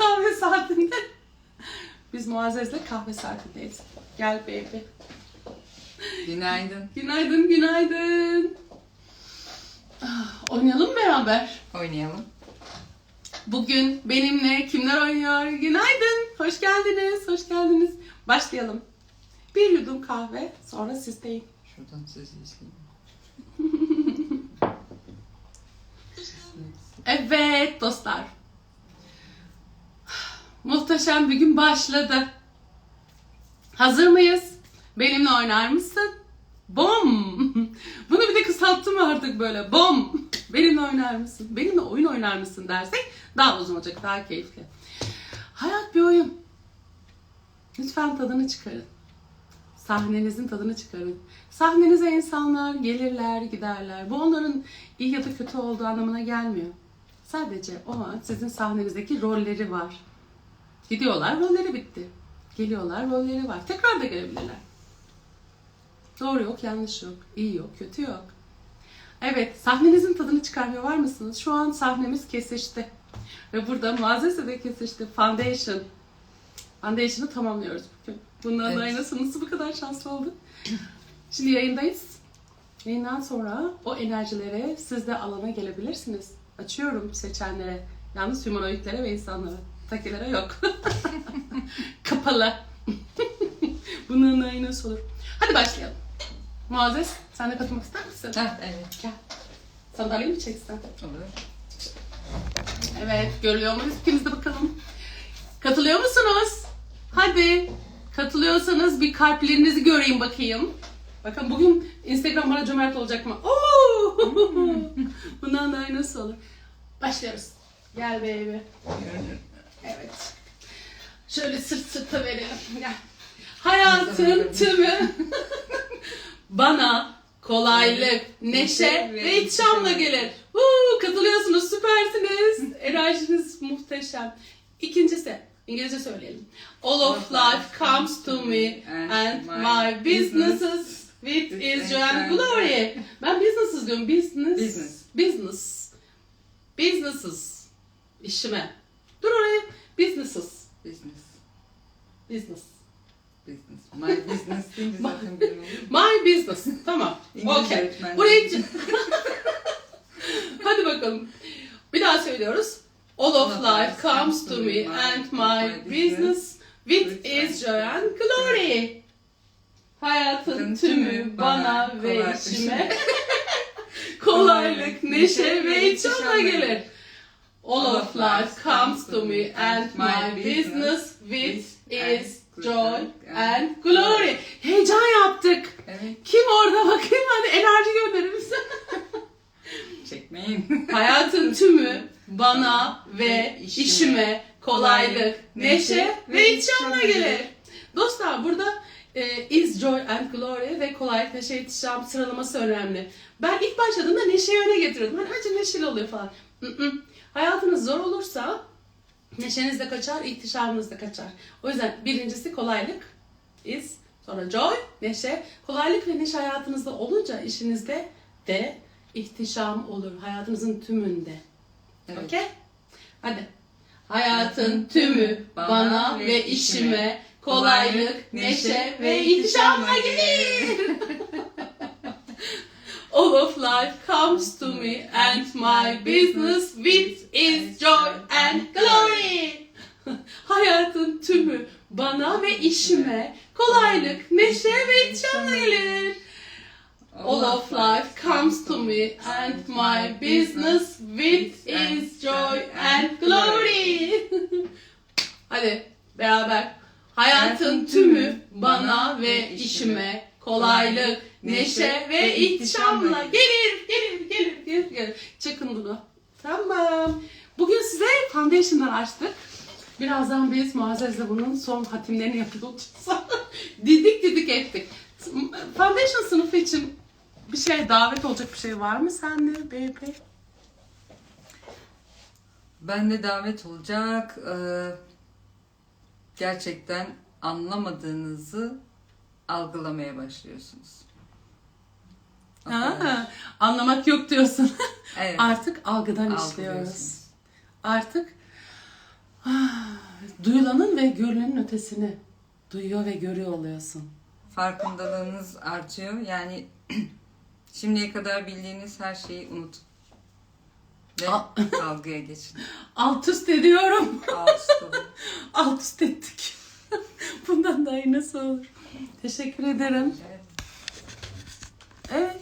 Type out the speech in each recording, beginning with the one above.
kahve saatinde. Biz Muazzez'le kahve saatindeyiz. Gel baby. Günaydın. Günaydın, günaydın. Ah, Oynayalım mı beraber. Oynayalım. Bugün benimle kimler oynuyor? Günaydın. Hoş geldiniz. Hoş geldiniz. Başlayalım. Bir yudum kahve, sonra sizdeyim. Şuradan sizi izleyeyim. Evet dostlar. Bir gün başladı. Hazır mıyız? Benimle oynar mısın? Bom! Bunu bir de kısalttım artık böyle. Bom! Benimle oynar mısın? Benimle oyun oynar mısın dersek daha uzun olacak, daha keyifli. Hayat bir oyun. Lütfen tadını çıkarın. Sahnenizin tadını çıkarın. Sahnenize insanlar gelirler, giderler. Bu onların iyi ya da kötü olduğu anlamına gelmiyor. Sadece o an sizin sahnenizdeki rolleri var. Gidiyorlar, rolleri bitti. Geliyorlar, rolleri var. Tekrar da gelebilirler. Doğru yok, yanlış yok. iyi yok, kötü yok. Evet, sahnenizin tadını çıkarmıyor var mısınız? Şu an sahnemiz kesişti. Ve burada muazzese de kesişti. Foundation. Foundation'ı tamamlıyoruz bugün. Bundan evet. nasıl, nasıl bu kadar şanslı olduk? Şimdi yayındayız. Yayından sonra o enerjilere siz de alana gelebilirsiniz. Açıyorum seçenlere. Yalnız humanoidlere ve insanlara. Takilere yok. Kapalı. Bunun ayı nasıl olur? Hadi başlayalım. Muazzez sen de katılmak ister misin? Heh, evet. Gel. Sandalye mi çeksen? Olur. Evet, görüyor muyuz? İkimiz de bakalım. Katılıyor musunuz? Hadi. Katılıyorsanız bir kalplerinizi göreyim bakayım. Bakın bugün Instagram bana cömert olacak mı? Oo! Bundan daha iyi nasıl olur? Başlıyoruz. Gel baby. Evet. Şöyle sırt sırta verelim. Gel. Hayatın tümü bana kolaylık, neşe ve ihtişamla gelir. Huu, katılıyorsunuz, süpersiniz. Enerjiniz muhteşem. İkincisi, İngilizce söyleyelim. All of life comes to me and my businesses with is joy and glory. Ben businesses diyorum. Business. Business. Business. Businesses. İşime. Dur oraya. Businesses. Business. Business. Business. My business deyince zaten benim. My business. Tamam. İngilizce Okey. öğretmenliği. Burayı... Hadi bakalım. Bir daha söylüyoruz. All of life comes to me and my business with is joy and glory. Hayatın tümü bana ve işime kolaylık, neşe ve ihtişamla gelir. All of life comes to me and my business with is joy and glory. Heyecan yaptık. Evet. Kim orada bakayım hadi enerji gönderir misin? Çekmeyin. Hayatın tümü bana ve İşime, işime kolaylık, neşe ve ihtişamla gelir. Dostlar burada e, is joy and glory ve kolaylık, neşe, ihtişam sıralaması önemli. Ben ilk başladığımda neşeyi öne getiriyordum. Hani önce neşeli oluyor falan. Mm-mm. Hayatınız zor olursa neşeniz de kaçar, ihtişamınız da kaçar. O yüzden birincisi kolaylık is, sonra joy, neşe. Kolaylık ve neşe hayatınızda olunca işinizde de ihtişam olur. Hayatınızın tümünde. Evet. Okey? Hadi. Hayatın tümü bana ve işime kolaylık, neşe ve ihtişamla gelir. All of life comes to me and my business with is joy and glory. Hayatın tümü bana ve işime kolaylık, neşe ve ihtişamla gelir. All of life comes to me and my business with is joy and glory. Hadi beraber. Hayatın tümü bana ve işime kolaylık, neşe ve ihtişamla gelir, gelir, gelir, gelir, gelir. Çakın bunu. Tamam. Bugün size Foundation'dan açtık. Birazdan biz Muazzez'le bunun son hatimlerini yapacağız. didik didik ettik. Foundation sınıfı için bir şey davet olacak bir şey var mı sende BP? Bende davet olacak. Ee, gerçekten anlamadığınızı algılamaya başlıyorsunuz. Ha, anlamak yok diyorsun. Evet. Artık algıdan işliyoruz. Artık Duyulanın ve görülenin ötesini duyuyor ve görüyor oluyorsun. Farkındalığınız artıyor. Yani şimdiye kadar bildiğiniz her şeyi unutun. Ve algıya geçin. Alt üst ediyorum. Alt üst olun. Alt üst ettik. Bundan daha iyi nasıl olur? Teşekkür ederim. Evet. Evet.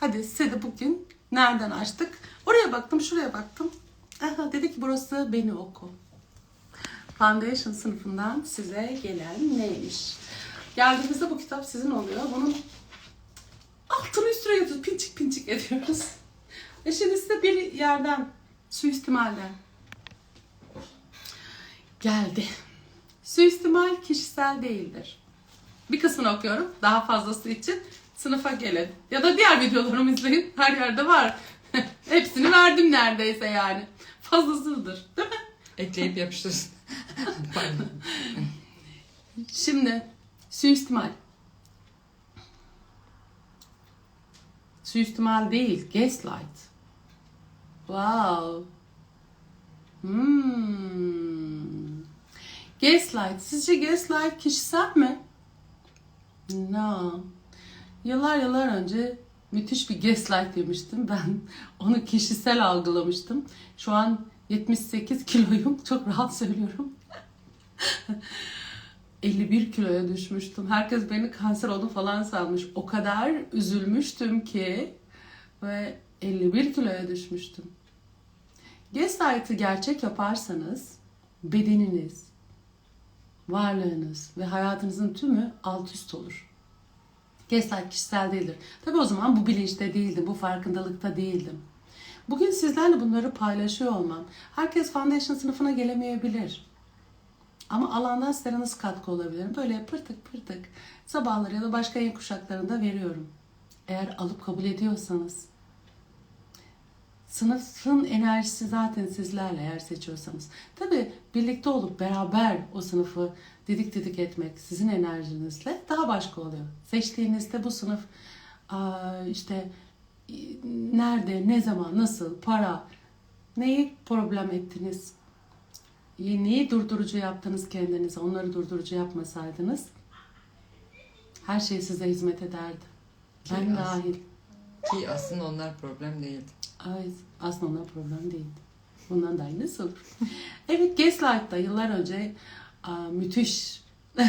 Hadi size de bugün nereden açtık? Oraya baktım, şuraya baktım. Aha, dedi ki burası beni oku. Foundation sınıfından size gelen neymiş? Geldiğimizde bu kitap sizin oluyor. Bunun altını üstüne yatıyoruz. Pinçik pinçik ediyoruz. E şimdi size bir yerden, suistimalden geldi. Suistimal kişisel değildir. Bir kısmını okuyorum. Daha fazlası için sınıfa gelin. Ya da diğer videolarımı izleyin. Her yerde var. Hepsini verdim neredeyse yani. Fazlasıdır. Değil mi? Ekleyip yapıştırsın. Şimdi suistimal. Suistimal değil, gaslight. Wow. Hmm. Gaslight. Sizce gaslight kişisel mi? No. Yıllar yıllar önce müthiş bir gaslight yemiştim. Ben onu kişisel algılamıştım. Şu an 78 kiloyum. Çok rahat söylüyorum. 51 kiloya düşmüştüm. Herkes beni kanser oldu falan sanmış. O kadar üzülmüştüm ki ve 51 kiloya düşmüştüm. Gaslight'ı gerçek yaparsanız bedeniniz, varlığınız ve hayatınızın tümü alt üst olur. Gaslight kişisel değildir. Tabi o zaman bu bilinçte değildim, bu farkındalıkta değildim. Bugün sizlerle bunları paylaşıyor olmam. Herkes foundation sınıfına gelemeyebilir. Ama alandan sizlere nasıl katkı olabilir? Böyle pırtık pırtık sabahları ya da başka yayın kuşaklarında veriyorum. Eğer alıp kabul ediyorsanız. Sınıfın enerjisi zaten sizlerle eğer seçiyorsanız. Tabi birlikte olup beraber o sınıfı didik didik etmek sizin enerjinizle daha başka oluyor. Seçtiğinizde bu sınıf işte nerede, ne zaman, nasıl, para, neyi problem ettiniz, neyi durdurucu yaptınız kendinize, onları durdurucu yapmasaydınız her şey size hizmet ederdi. Ben Ki dahil. Ki aslında onlar problem değildi. Ay, aslında onlar problem değildi. Bundan daha iyi nasıl olur? evet, Gaslight'ta yıllar önce müthiş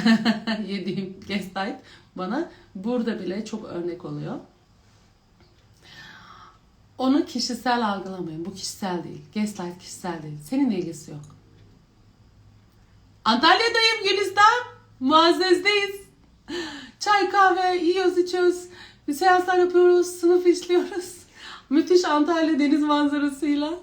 yediğim Gaslight bana burada bile çok örnek oluyor. Onu kişisel algılamayın. Bu kişisel değil. Gaslight kişisel değil. Seninle ilgisi yok. Antalya'dayım Gülistan. Muazzez'deyiz. Çay kahve yiyoruz içiyoruz. Bir seanslar yapıyoruz. Sınıf işliyoruz. Müthiş Antalya deniz manzarasıyla.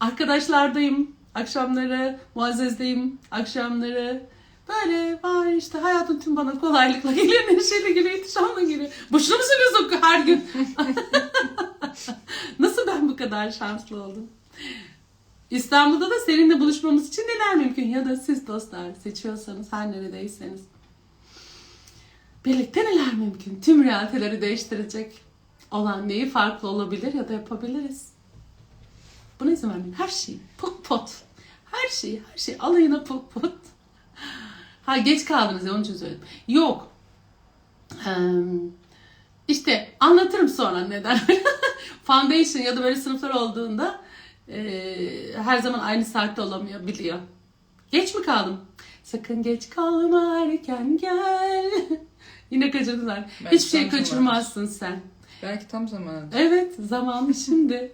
Arkadaşlardayım. Akşamları Muazzez'deyim. Akşamları böyle var işte hayatın tüm bana kolaylıkla geliyor. Neşeyle geliyor. ihtişamla geliyor. Boşuna mı söylüyorsun her gün? Nasıl ben bu kadar şanslı oldum? İstanbul'da da seninle buluşmamız için neler mümkün? Ya da siz dostlar seçiyorsanız her neredeyseniz. Birlikte neler mümkün? Tüm realiteleri değiştirecek olan neyi farklı olabilir ya da yapabiliriz? Buna izin vermeyin. Her şey put pot. Her şey, her şey alayına put pot. Ha geç kaldınız ya onun için söyledim. Yok. Eee, işte anlatırım sonra neden. Foundation ya da böyle sınıflar olduğunda her zaman aynı saatte olamayabiliyor. Geç mi kaldım? Sakın geç kalma erken gel. Yine kaçırdılar. Belki Hiçbir şey tam zamanı. kaçırmazsın sen. Belki tam zamanı. Evet zamanı şimdi.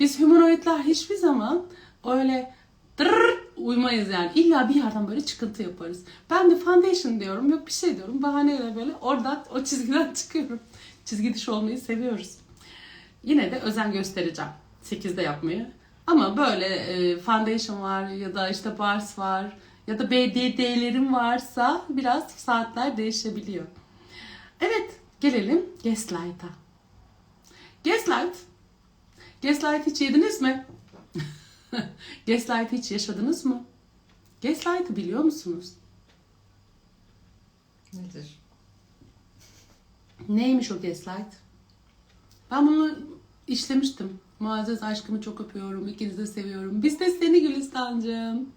Biz humanoidler hiçbir zaman öyle dırr uymayız yani. İlla bir yerden böyle çıkıntı yaparız. Ben de foundation diyorum yok bir şey diyorum. Bahaneyle böyle oradan o çizgiden çıkıyorum. Çizgi dışı olmayı seviyoruz. Yine de özen göstereceğim. 8'de yapmayı. Ama böyle e, foundation var ya da işte bars var ya da BDD'lerim varsa biraz saatler değişebiliyor. Evet gelelim Gaslight'a. Gaslight. Gaslight hiç yediniz mi? Gaslight hiç yaşadınız mı? Gaslight'ı biliyor musunuz? Nedir? Neymiş o gaslight? Ben bunu işlemiştim. Muazzez aşkımı çok öpüyorum. İkinizi de seviyorum. Biz de seni Gülistan'cığım.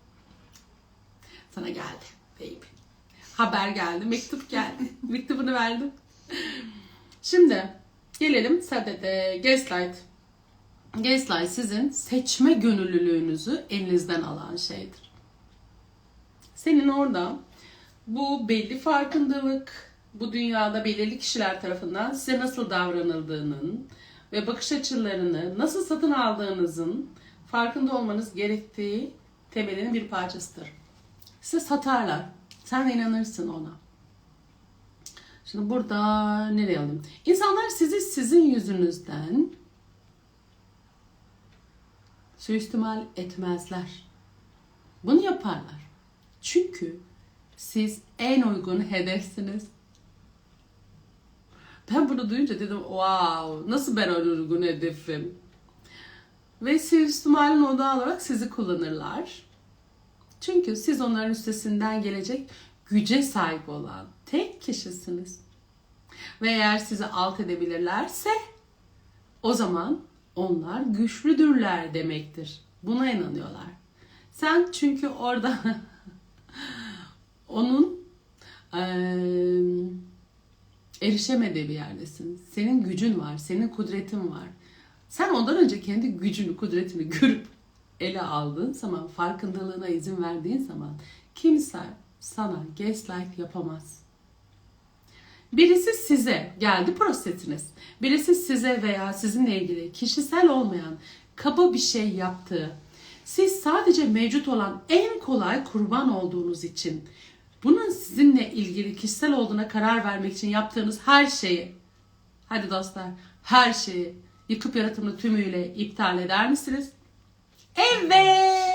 Sana geldi baby. Haber geldi, mektup geldi. Mektubunu verdim. Şimdi gelelim sadede Gaslight. Gaslight sizin seçme gönüllülüğünüzü elinizden alan şeydir. Senin orada bu belli farkındalık, bu dünyada belirli kişiler tarafından size nasıl davranıldığının ve bakış açılarını nasıl satın aldığınızın farkında olmanız gerektiği temelinin bir parçasıdır. Size satarlar. Sen de inanırsın ona. Şimdi burada nereye alayım? İnsanlar sizi sizin yüzünüzden suistimal etmezler. Bunu yaparlar. Çünkü siz en uygun hedefsiniz. Ben bunu duyunca dedim wow nasıl ben en uygun hedefim? Ve suistimalin odağı olarak sizi kullanırlar. Çünkü siz onların üstesinden gelecek güce sahip olan tek kişisiniz. Ve eğer sizi alt edebilirlerse o zaman onlar güçlüdürler demektir. Buna inanıyorlar. Sen çünkü orada onun eee, erişemediği bir yerdesin. Senin gücün var, senin kudretin var. Sen ondan önce kendi gücünü, kudretini görüp ele aldığın zaman, farkındalığına izin verdiğin zaman kimse sana gaslight yapamaz. Birisi size geldi prosesiniz. Birisi size veya sizinle ilgili kişisel olmayan kaba bir şey yaptığı. Siz sadece mevcut olan en kolay kurban olduğunuz için bunun sizinle ilgili kişisel olduğuna karar vermek için yaptığınız her şeyi hadi dostlar her şeyi yıkıp yaratımını tümüyle iptal eder misiniz? Evet.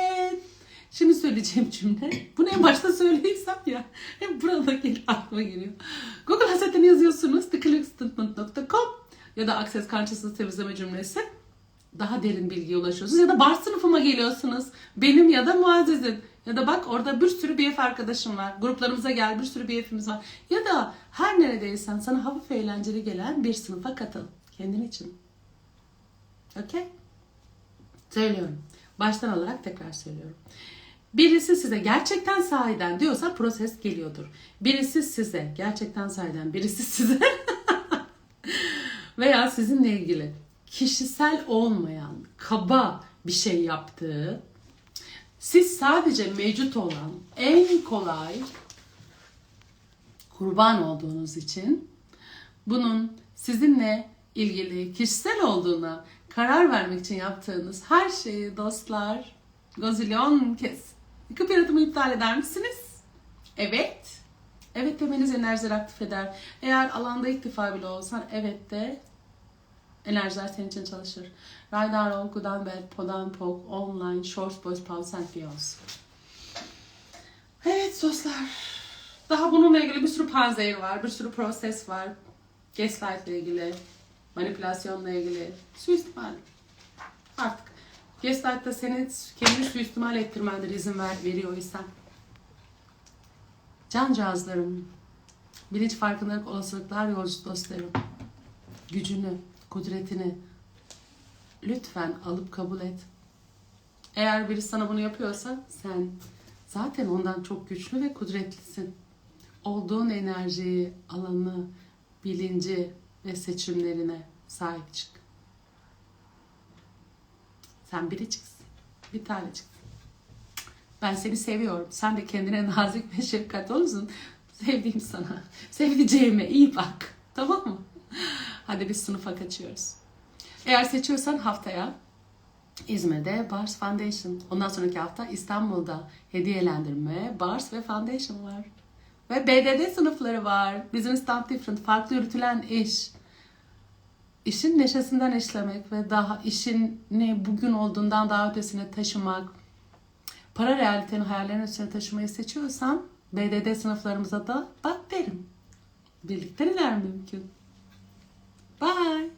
Şimdi söyleyeceğim cümle. Bunu en başta söylediysem ya. Hep burada gel aklıma geliyor. Google Hazretleri yazıyorsunuz. theclickstatement.com ya da Access Consciousness temizleme cümlesi. Daha derin bilgiye ulaşıyorsunuz. Ya da bar sınıfıma geliyorsunuz. Benim ya da Muazzez'in. Ya da bak orada bir sürü BF arkadaşım var. Gruplarımıza gel bir sürü BF'imiz var. Ya da her neredeysen sana hafif eğlenceli gelen bir sınıfa katıl. Kendin için. Okey? Söylüyorum. Baştan alarak tekrar söylüyorum. Birisi size gerçekten sahiden diyorsa proses geliyordur. Birisi size gerçekten sahiden birisi size veya sizinle ilgili kişisel olmayan kaba bir şey yaptığı siz sadece mevcut olan en kolay kurban olduğunuz için bunun sizinle ilgili kişisel olduğuna karar vermek için yaptığınız her şeyi dostlar gazilyon kez yıkıp yaratımı iptal eder misiniz? Evet. Evet demeniz enerjileri aktif eder. Eğer alanda ilk defa bile olsan evet de enerjiler senin için çalışır. Raydar ol, Gudan Bel, Podan Pok, Online, Shorts Boys, Pulse and Beyonds. Evet dostlar. Daha bununla ilgili bir sürü panzehir var, bir sürü proses var. Gaslight ile ilgili, manipülasyonla ilgili, suistimal. Artık Gaslight'ta seni kendini suistimal ettirmendir izin ver, veriyor isen. Cancağızlarım, bilinç farkındalık olasılıklar yolcusu dostlarım. Gücünü, kudretini lütfen alıp kabul et. Eğer biri sana bunu yapıyorsa sen zaten ondan çok güçlü ve kudretlisin. Olduğun enerjiyi, alanı, bilinci ve seçimlerine sahip çık. Sen biriciksin. Bir taneciksin. Ben seni seviyorum. Sen de kendine nazik ve şefkat olsun. Sevdiğim sana. Sevdiceğime iyi bak. Tamam mı? Hadi biz sınıfa kaçıyoruz. Eğer seçiyorsan haftaya İzmir'de Bars Foundation. Ondan sonraki hafta İstanbul'da hediyelendirme, Bars ve Foundation var. Ve BDD sınıfları var. Business Done Different. Farklı yürütülen iş. İşin neşesinden işlemek ve daha işin ne bugün olduğundan daha ötesine taşımak. Para realitenin hayallerin üstüne taşımayı seçiyorsan BDD sınıflarımıza da bak derim. Birlikte neler mümkün. Bye.